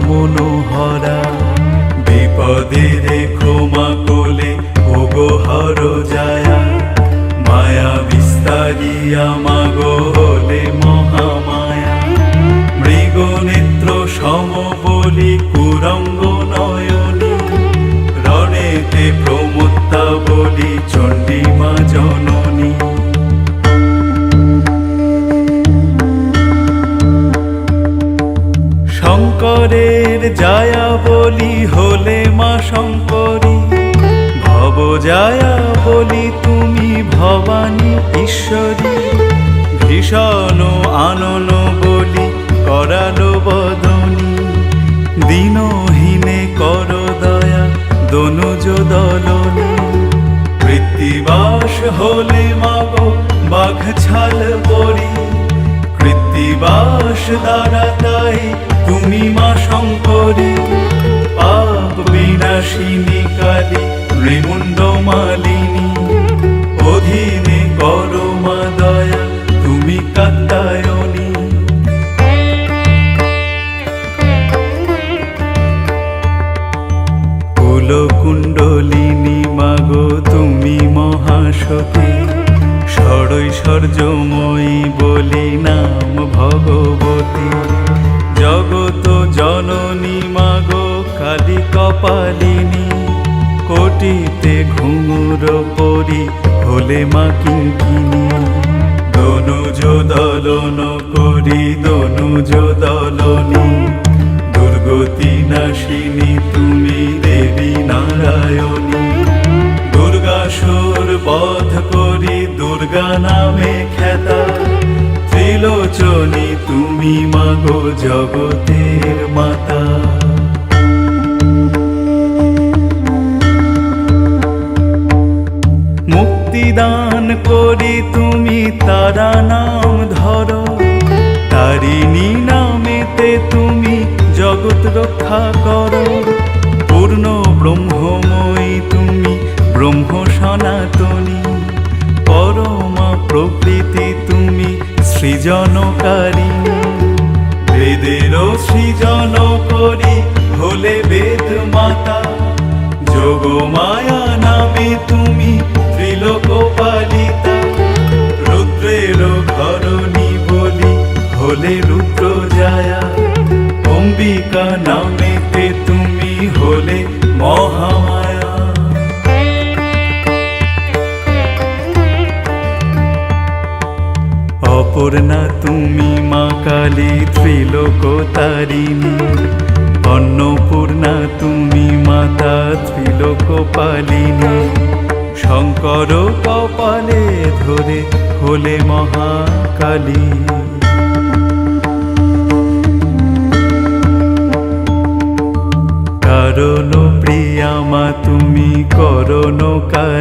মনোহরা বিপদের দ্বারা তাই তুমি মা শঙ্করী। পাপ বিনাশিনী কালী ত্রিমুণ্ড মালিনী। অধীনে করো দয়া, তুমি কাত্তায়নী কুলকুণ্ডলিনী মাগো, তুমি মহাসতী ষড়ৈশ্বর্যময়ী বলি নাম। কপালিনী কোটিতে ঘুঙুর পরি হলে মা কিঙ্কিনী। দনুজ দলন করি, দনুজ দলনী। দুর্গতি নাশিনী, তুমি দেবী নারায়ণী। দুর্গাসুর বধ করি, দুর্গা নামে খ্যাতা। ত্রিলোচনী, তুমি মাগো জগতের মাতা। মুক্তিদান করি তুমি তারা নাম ধরো। তারিণী নামেতে তুমি জগৎ রক্ষা করো। পূর্ণ ব্রহ্মময়ী তুমি ব্রহ্ম সনাতনী। পরমা প্রকৃতি তুমি সৃজনকারিণী বেদেরও সৃজন করি হলে বেদ মাতা যোগমায়া নামে তুমি ত্রিলোক পালিতা রুদ্রের ঘরণী বলি হলে রুদ্র জায়া। অম্বিকা নামেতে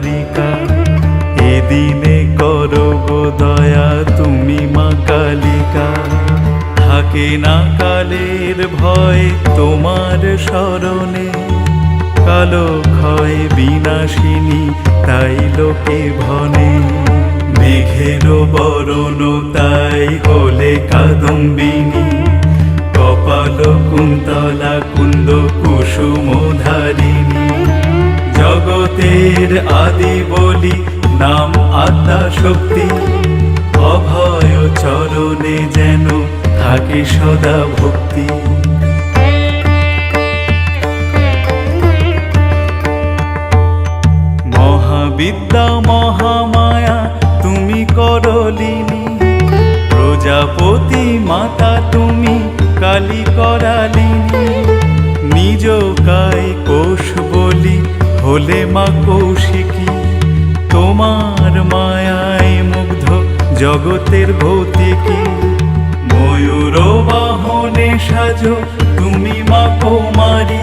কারিকা এদিনে করো গো দয়া, তুমি মা কালিকা। থাকে না কালের ভয় তোমার স্মরণে, কালো ক্ষয় বিনাশিনী তাই লোকে ভনে। মেঘের বরণ তাই হলে কাদম্বিনী, কপাল কুন্তলা কুন্দ কুসুম ধারিণী আদি বলি, নাম আত্মা শক্তি। অভয় চরণে যেন থাকে সদা ভক্তি। মহাবিদ্যা, মহামায়া, তুমি করলিনী। প্রজাপতি মাতা, তুমি কালী করালিনী। নিজ কায় কোষ বলি হলে মা কৌশিকী, তোমার মায়ায় মুগ্ধ জগতের ভৌতিকী। ময়ূর বাহনে সাজো তুমি মা কুমারী,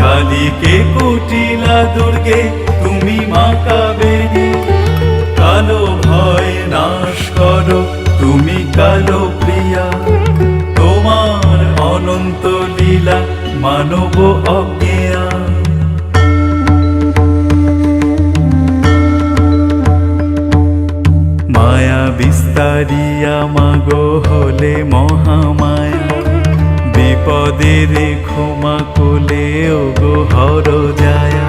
কালীকে কুটিলা দুর্গে তুমি মা কাবেরী। কালো ভয় নাশ করো তুমি কালো প্রিয়া, তোমার অনন্ত লীলা মানব অজ্ঞেয়া বিস্তারিয়া মাগো হলে মহামায়া। বিপদের ক্ষমা কোলে ও গো হর যায়া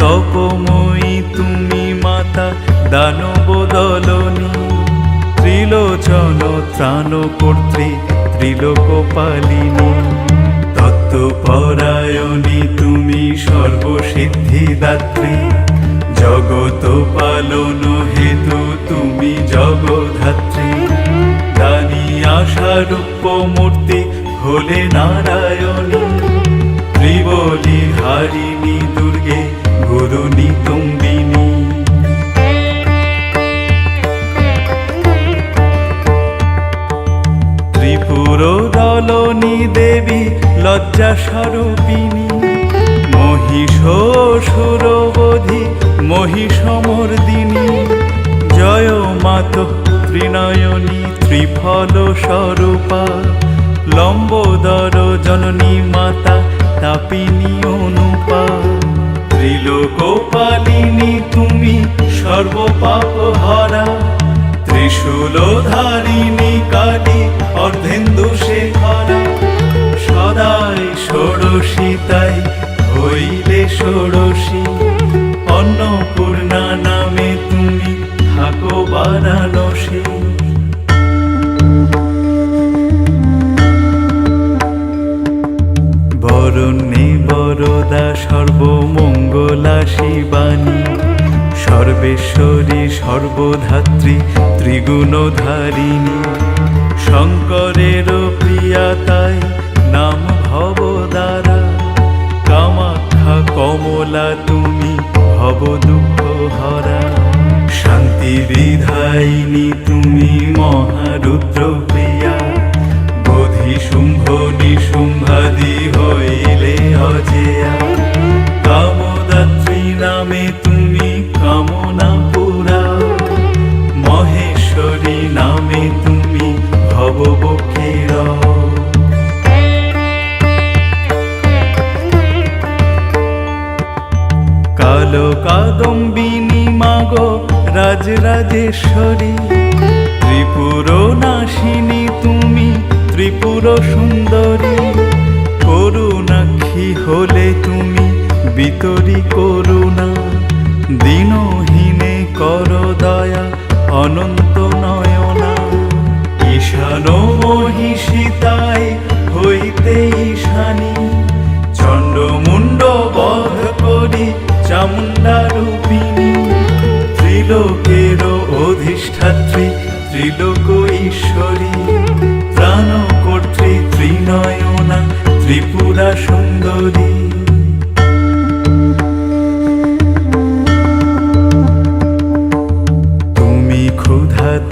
তপময়ী তুমি মাতা, দানব দলনী। ত্রিলোচন ত্রাণ কর্ত্রী ত্রিলোক পালিনী তত্ত্বপরায়ণী তুমি সর্বসিদ্ধিদাত্রী। জগত পালন হেতু তুমি জগধাত্রী। দানি আশারূপ মূর্তি হলে নারায়ণ। ত্রিবলি হারিণী দুর্গে গুরুণী তুম্বিনী ত্রিপুর দলনী দেবী লজ্জা স্বরূপিনী মহিষসুরবধি মহিষমর্দিনী জয় মাত ত্রিনয়নী ত্রিফল স্বরূপা। লম্বোদর জননী মাতা তাপিনী অনুপা। ত্রিলোকপালিনী তুমি সর্বপাপ হরা ত্রিশূল ধারিণী কালী অর্ধেন্দু শেখরা। সদাই ষোড়শিতাই হইলে ষোড়শী। অন্নপূর্ণা নামে তুমি থাকো বারাণসী বরণে বরদা, সর্বমঙ্গলা শিবানী। সর্বেশ্বরী, সর্বধাত্রী, ত্রিগুণধারিণী। শঙ্করের প্রিয়া তাই নাম ভবদারা কামাখ্যা, কমলা, তুমি ভব দুঃখ হরা শান্তি বিধাইনী তুমি মহারুদ্র প্রিয়া। বোধি শুম্ভ নিশুম্ভাদি হইলে অজেয়া। রাজরাজেশ্বরী ত্রিপুর নাশিনী তুমি ত্রিপুর সুন্দরী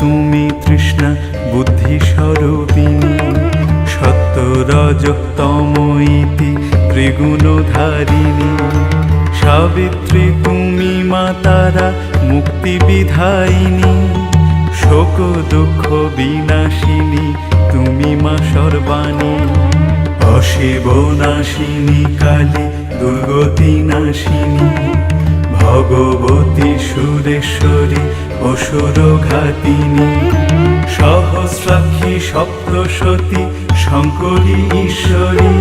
তুমি তৃষ্ণা বুদ্ধি স্বরূপিণী, সত্য রজ তম ইতি ত্রিগুণধারিণী। সাবিত্রী তুমি মাতারা মুক্তি বিধায়িনী, শোক দুঃখ বিনাশিনী, তুমি মা সর্বাণী। অশিব নাশিনী কালী দুর্গতি নাশিনী ভগবতী সুরেশ্বরী অসুর ঘাতিনী সহস্রাক্ষী সপ্তসতী শঙ্করী ঈশ্বরী,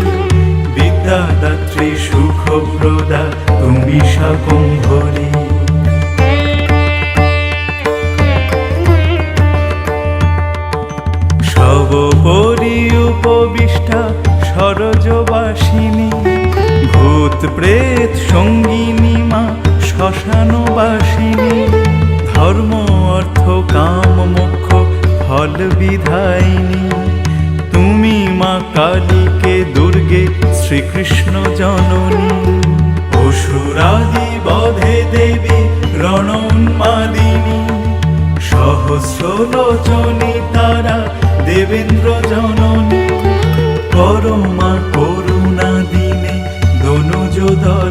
বিদ্যাদাত্রী সুখপ্রদা তুমি উপবিষ্টা সরজবাসিনী, ভূত প্রেত সঙ্গিনী মা শ্মশানবাসিনী ধর্ম, অর্থ, কাম, মোক্ষ, ফল বিধায়িনী। তুমি মা কালীকে, দুর্গে শ্রীকৃষ্ণ জননী। অসুরাদি বধে দেবী রণোন্মাদিনী। সহস্র লোচনী তারা দেবেন্দ্র জননী। পরমা করুণা দিনে সুহাগা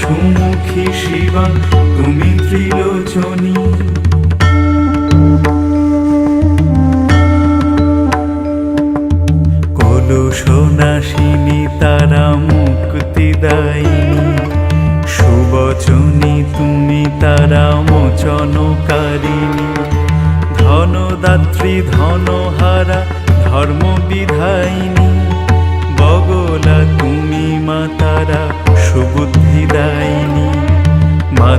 সুমুখী শিবা তুমি ত্রিলোচনী। কলুষনাশিনী তারা মুক্তিদায়িনী সুবচনী, তুমি তারা মোচনকারিণী ধনদাত্রী, ধনহারা ধর্ম বিধায়িনী বগলা, তুমি মা তারা সুবুদ্ধিদায়িনী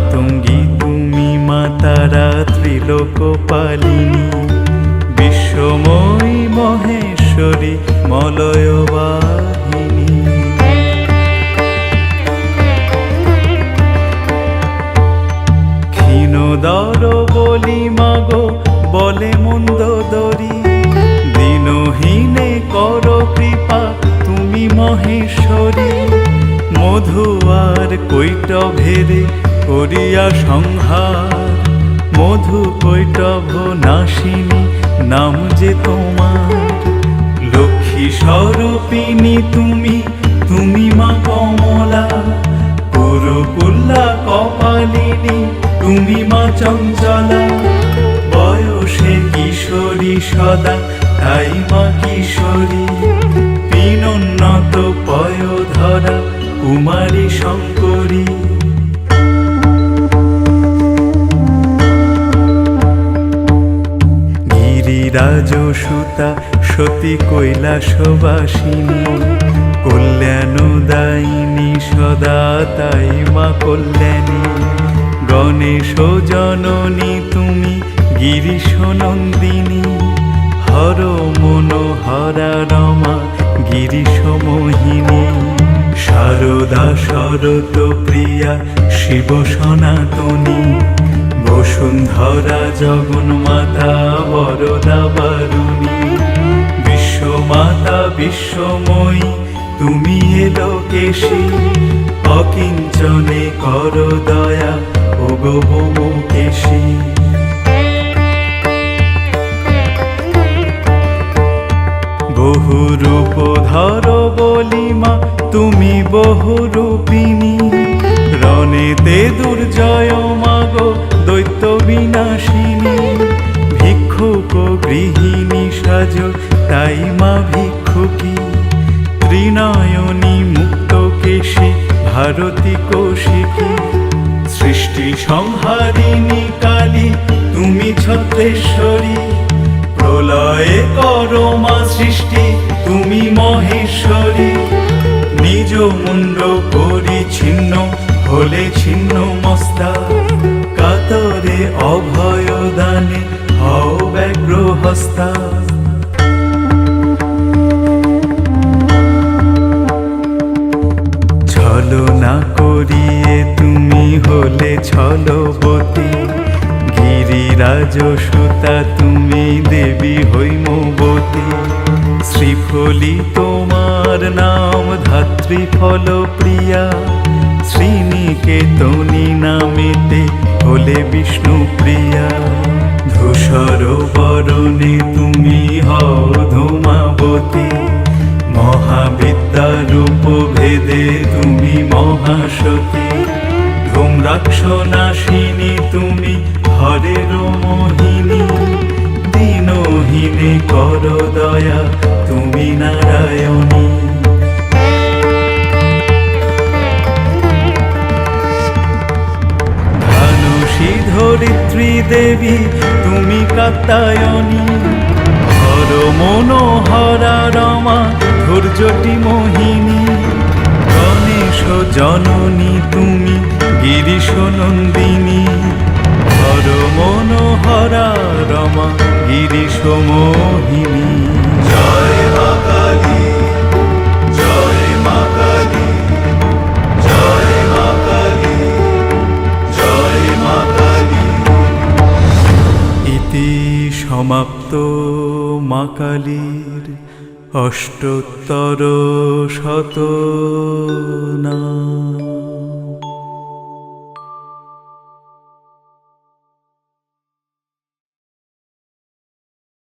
মাতঙ্গী তুমি মা তারা ত্রিলোকপালিনী বিশ্বময়ী মহেশ্বরী মলয়বাহিনী। ক্ষীণদর বলি মাগো, বলে মন্দ দরি। দিনহীনে কর কৃপা, তুমি মহেশ্বরী। মধু আর কৈটভেরে করিয়া সংহার। মধু কৈটভ নাশিনী নাম যে তোমার। লক্ষ্মী স্বরূপিনী তুমি তুমি মা কমলা। পুরকুল্লা কপালিনী, তুমি মা চঞ্চলা। বয়সে কিশোরী সদা, তাই মা কিশোরী। পিনোন্নত পয়ধরা, কুমারী শঙ্করী কৈলাসবাসিনী কল্যাণ দায়িনী সদা তাই মা কল্যাণী। গণেশ জননী, তুমি গিরিশ নন্দিনী। হর মনোহরা রমা, গিরিশ মোহিনী। শারদা শরত প্রিয়া, শিব সনাতনী। বসুন্ধরা জগন্মাতা, বরদা বারুণী। বিশ্বমাতা বিশ্বময়ী, তুমি এলো কেশী অকিঞ্চনে কর দয়া ও গো কেশী। বহু রূপ ধর বলিমা, তুমি বহু রূপিণী। রণেতে দুর্জয় মাগো, দৈত্য বিনাশিনী। ভিক্ষুক গৃহিণী সাজ তাই মা ভিক্ষুকী, ত্রিনয়নী মুক্ত কেশী, ভারতী কৌশিকী, সৃষ্টি সংহারিণী কালী, তুমি ছত্রেশ্বরী, প্রলয়ে করো মা সৃষ্টি, তুমি মহেশ্বরী। নিজ মুন্ড করি ছিন্ন হলে ছিন্ন মস্তা, কাতরে অভয় দানে হও ব্যগ্র হস্তা ছলনা করিয়ে তুমি হলে ছলবতী। গিরিরাজ সুতা তুমি দেবী হৈমবতী। শ্রীফলি তোমার নাম ধাত্রী ফল প্রিয়া। শ্রীনিকেতনী নামেতে হলে বিষ্ণু প্রিয়া। ধূসর বরণে তুমি হও ধূমাবতী। মহাবিদ্যা রূপ ভেদে তুমি মহাসতী। ধূম্রাক্ষনাশিনী তুমি হরের মোহিনী। দিনহীনে কর দয়া তুমি নারায়ণী। ধরিত্রী দেবী তুমি কাত্তায়নী হর মনোহরা রমা ধৈর্যটি মোহিনী। গণেশ জননী তুমি গিরিশ নন্দিনী। হর মনোহরা রমা গিরিশ মোহিনী। জয় মা কালী জয় মা কালী জয় মা কালী জয় মা কালী। ইতি সমাপ্ত মা কালীর। অষ্টোত্তর শতনা